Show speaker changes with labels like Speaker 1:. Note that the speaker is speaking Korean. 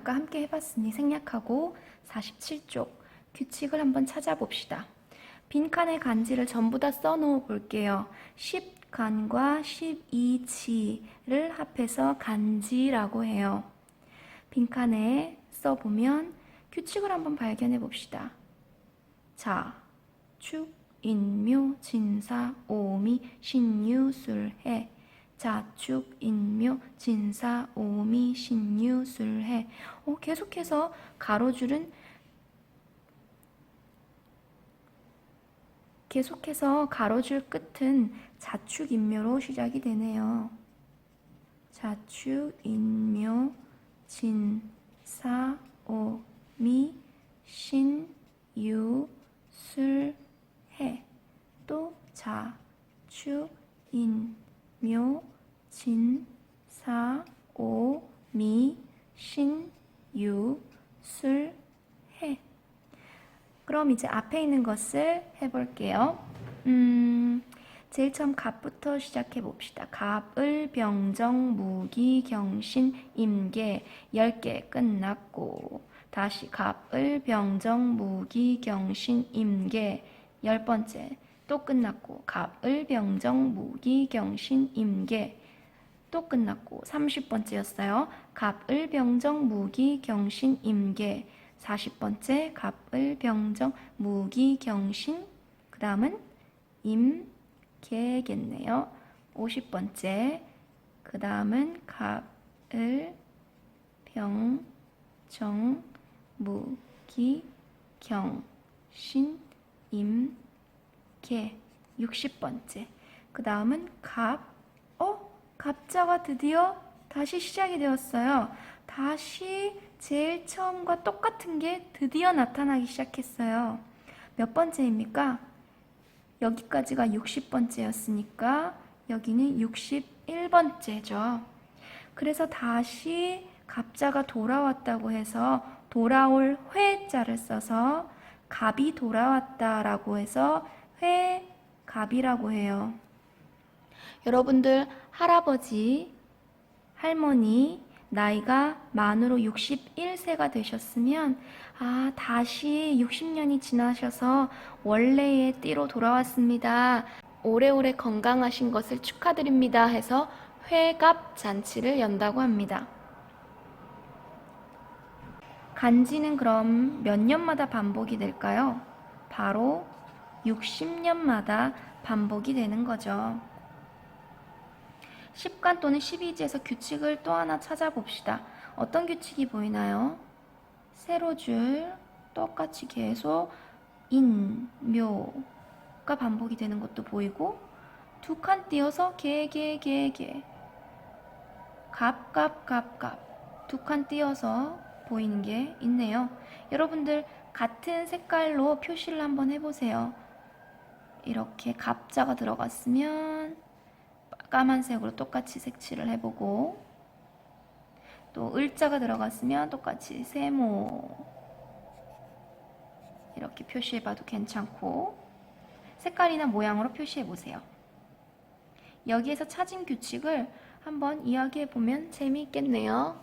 Speaker 1: 아까 함께 해봤으니 생략하고 47쪽 규칙을 한번 찾아봅시다. 빈칸의 간지를 전부 다 써놓아 볼게요. 10간과 12지를 합해서 간지라고 해요. 빈칸에 써보면 규칙을 한번 발견해 봅시다. 자, 축, 인묘, 진사, 오미, 신유, 술해. 자축, 인묘, 진사, 오미, 신유, 술해. 어, 계속해서 가로줄은 계속해서 가로줄 끝은 자축, 인묘로 시작이 되네요. 자축, 인묘, 진 사, 오 미, 신, 유, 술, 해. 또 자축, 인 묘, 진, 사, 오, 미, 신, 유, 술, 해. 그럼 이제 앞에 있는 것을 해볼게요. 음, 제일 처음 갑부터 시작해 봅시다. 갑을 병정 무기 경신 임계 10개 끝났고 다시 갑을 병정 무기 경신 임계 열 번째 또 끝났고 갑을 병정 무기 경신 임계 또 끝났고 30번째였어요. 갑을 병정 무기 경신 임계 40번째 갑을 병정 무기 경신 그 다음은 임계겠네요. 50번째 그 다음은 갑을 병정 무기 경신 임계 60번째 그 다음은 갑 어? 갑자가 드디어 다시 시작이 되었어요. 다시 제일 처음과 똑같은 게 드디어 나타나기 시작했어요. 몇 번째입니까? 여기까지가 60번째였으니까 여기는 61번째죠. 그래서 다시 갑자가 돌아왔다고 해서 돌아올 회자를 써서 갑이 돌아왔다라고 해서 회갑이라고 해요. 여러분들 할아버지, 할머니 나이가 만으로 61세가 되셨으면 아, 다시 60년이 지나셔서 원래의 띠로 돌아왔습니다. 오래오래 건강하신 것을 축하드립니다 해서 회갑 잔치를 연다고 합니다. 간지는 그럼 몇 년마다 반복이 될까요? 바로 60년마다 반복이 되는 거죠. 10간 또는 12지에서 규칙을 또 하나 찾아봅시다. 어떤 규칙이 보이나요? 세로 줄 똑같이 계속 인, 묘가 반복이 되는 것도 보이고 두 칸 띄어서 개, 개, 개, 개 갑, 갑, 갑, 갑 두 칸 띄어서 보이는 게 있네요. 여러분들 같은 색깔로 표시를 한번 해보세요. 이렇게 갑자가 들어갔으면 까만색으로 똑같이 색칠을 해보고 또 을자가 들어갔으면 똑같이 세모 이렇게 표시해봐도 괜찮고 색깔이나 모양으로 표시해보세요. 여기에서 찾은 규칙을 한번 이야기해보면 재미있겠네요.